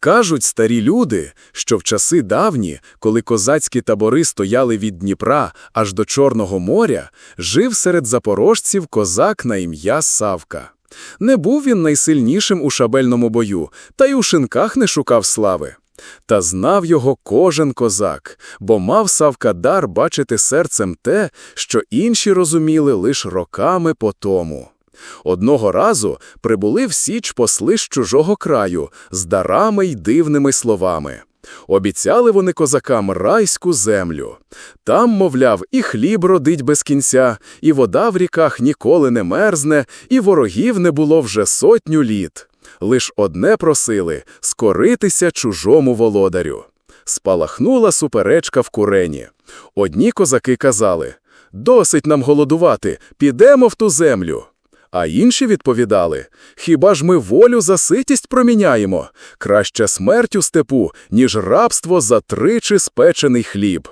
Кажуть старі люди, що в часи давні, коли козацькі табори стояли від Дніпра аж до Чорного моря, жив серед запорожців козак на ім'я Савка. Не був він найсильнішим у шабельному бою, та й у шинках не шукав слави. Та знав його кожен козак, бо мав Савка дар бачити серцем те, що інші розуміли лиш роками по тому. Одного разу прибули в Січ посли з чужого краю з дарами й дивними словами. Обіцяли вони козакам райську землю. Там, мовляв, і хліб родить без кінця, і вода в ріках ніколи не мерзне, і ворогів не було вже сотню літ. Лиш одне просили – скоритися чужому володарю. Спалахнула суперечка в курені. Одні козаки казали – досить нам голодувати, підемо в ту землю. А інші відповідали, хіба ж ми волю за ситість проміняємо? Краще смерть у степу, ніж рабство за тричі спечений хліб.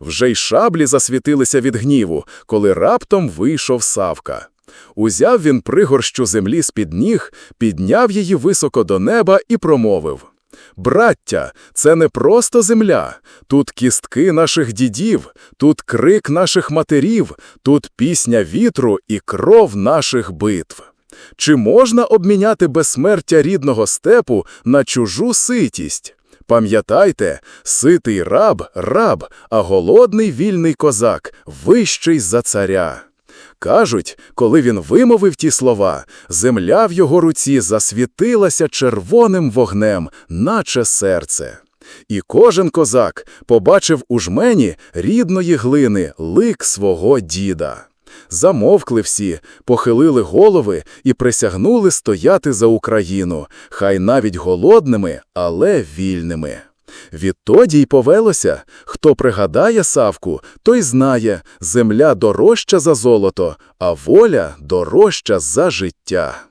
Вже й шаблі засвітилися від гніву, коли раптом вийшов Савка. Узяв він пригорщу землі з-під ніг, підняв її високо до неба і промовив. Браття, це не просто земля. Тут кістки наших дідів, тут крик наших матерів, тут пісня вітру і кров наших битв. Чи можна обміняти безсмертя рідного степу на чужу ситість? Пам'ятайте, ситий раб – раб, а голодний вільний козак – вищий за царя. Кажуть, коли він вимовив ті слова, земля в його руці засвітилася червоним вогнем, наче серце. І кожен козак побачив у жмені рідної глини лик свого діда. Замовкли всі, похилили голови і присягнули стояти за Україну, хай навіть голодними, але вільними. Відтоді й повелося, хто пригадає Савку, той знає, земля дорожча за золото, а воля дорожча за життя.